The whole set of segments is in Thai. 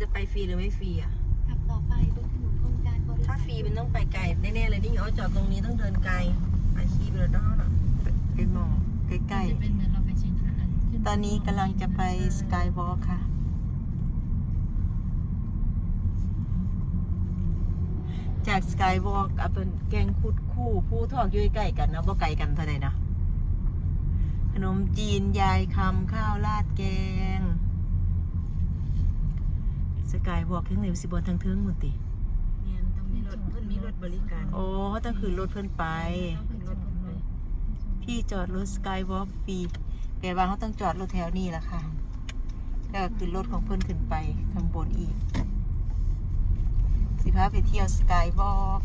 จะไปฟรีหรือไม่ฟรีอะ ขับต่อไปบนถนนองค์การบริถ้าหารฟรีมันต้องไปไกลแน่ๆเลยนี่เขาจอดตรงนี้ต้องเดินไกลไปขี่ไปเลยด้านหน่ะไปมองใกล้จะเป็นเหมือนเราไปเชียงคานขึ้ๆ ตอนนี้กำลังจะไปสกายวอล์คค่ะ จากสกายวอล์กเอาเป็นแกงคุดคู่ผู้ทอกอยู่ใกล้ๆกันเนาะบ่ไกลกันเท่าใดเนาะขนมจีนยายคำข้าวราดแกง สกายวอล์กทั้งเหนือสิบนทั้งเทิงหมดติเนี่ยต้องมีรถเพิ่นมีรถบริการโอ้เขาต้องคือรถเพิ่นไป ต้องขึ้นรถเพิ่นไปที่จอดรถสกายวอล์กฟรีแปลว่าเขาต้องจอดรถแถวนี้ละค่ะแล้วก็คือรถของเพื่อนขึ้นไปข้างบนอีก สิพาไปเที่ยวสกายวอล์ก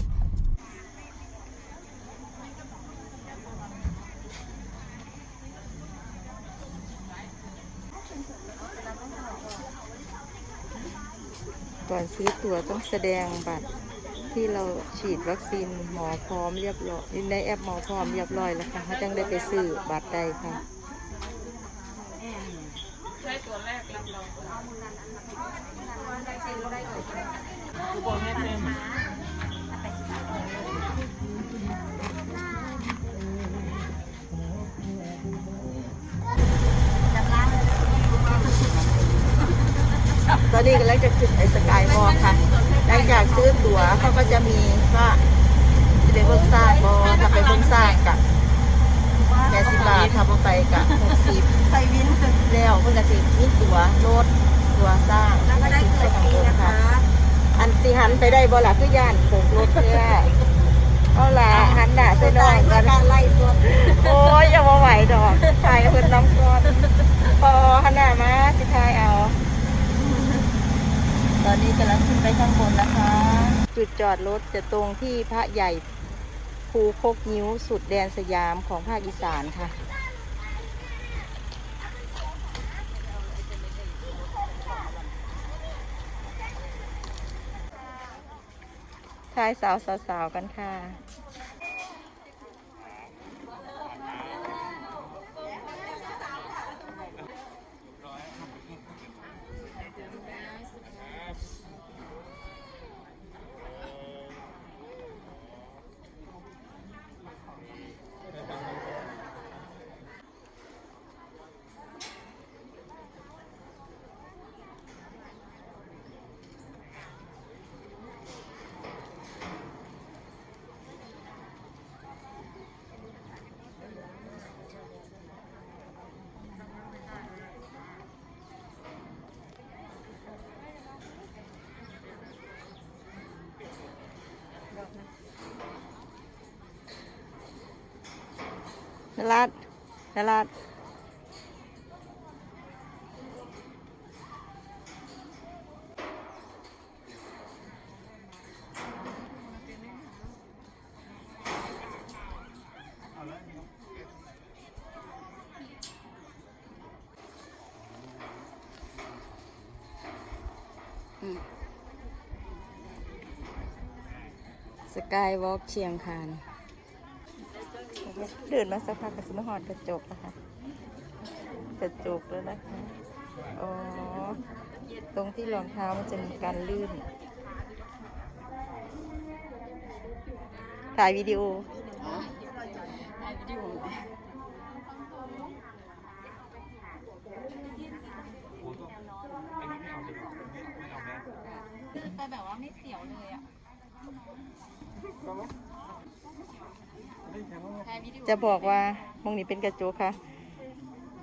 ก่อนซื้อตั๋วต้องแสดงบัตรที่เราฉีดวัคซีนหมอพร้อมเรียบร้อยในแอปหมอพร้อมเรียบร้อยแล้วค่ะเขาจังได้ไปซื้อบัตรใดค่ะตอน นี้กำลังจะขึ้นไอ้สกายวอล์คค่ะ หลังจากซื้อตั๋วเขาก็จะมีว่าจะไปเบิ่งสร้างบอถ้าไปเบิ่งสร้างกับแปดสิบบาทถ้าบ่ไปกับหกสิบไปวินแล้วเพิ่นก็สิมีตั๋วรถตั๋วสร้างแล้วก็ได้เกิดฟรีนะคะ อันสิหันไปได้บ่ล่ะคือย่านโบกรถแท้เอาล่ะหันหน้าใส่น้องกันการไล่สดโอ้ยอย่ามาไหวดอกถ่ายเพิ่นน้ำก่อนพอหันหน้ามาสิถ่ายเอาตอ นี้กำลังขึ้นไปข้างบนนะคะ จุดจอดรถจะตรงที่พระใหญ่ภูโคกนิ้วสุดแดนสยามของภาคอีสานค่ะ ทายสาวสาวๆกันค่ะ นรัดนรัดสกายวอล์กเชียงคาน เดินมาสักพักกับสมหอดกระจกนะคะกระจกแล้วนะคะอ๋อตรงที่รองเท้ามันจะมีการลื่น ถ่ายวิดีโอไปแบบว่าไม่เสียวเลยอะ จะบอกว่ามองนี้เป็นกระจกค่ะ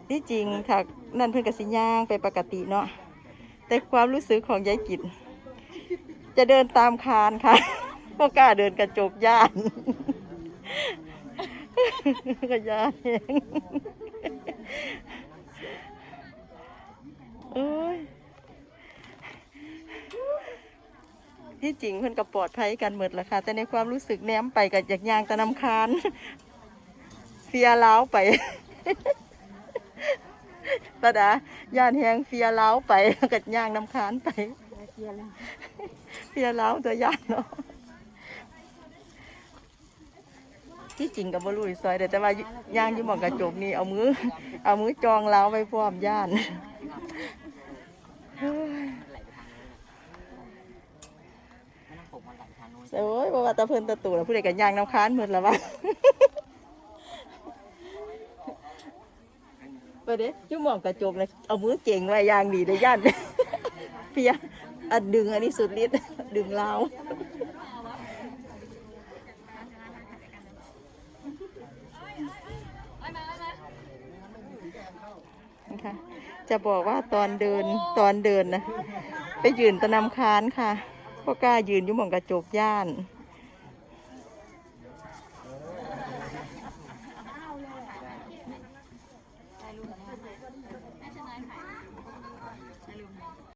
ที่จริงถ้านั่นเพิ่อนกสิย่างไปปกติเนาะ แต่ความรู้สึกของยายกิจจะเดินตามคานค่ะก็กล้าเดินกระจกย่านก็ย่านเองโอ้ย ที่จริงเพิ่นก็ปลอดภัยกันหมดละค่ะ แต่ในความรู้สึกแนมไปกับอยากยางตะนำคานเฟียล้าวไปตาดาย่านแหงเฟียล้าวไปกับยางน้ำคานไปเฟียล้าวตัวย่านเนาะที่จริงกับบรุยซอยเดี๋ยวแต่ว่าย่างอยู่หมองกระจกนี่เอามือ เอามือจองเล้าวไปพร้อมย่าน เฮ้ย โอ้ยบ่ว่าตะเพิ่นตะตู่แล้วผู้ใดก็ย่างน้ำค้านหมดแล้ววะไปเด้ยุ่มองกระจกนะเอามือเก่งไว้ย่างดีเลยย่านเพียอันดึงอันนี้สุดฤทธิ์ดึงลาวนะคะจะบอกว่าตอนเดินตอนเดินนะไปยืนตะนำค้านค่ะ เพราะกล้ายืนอยู่หมองกระจกย่าน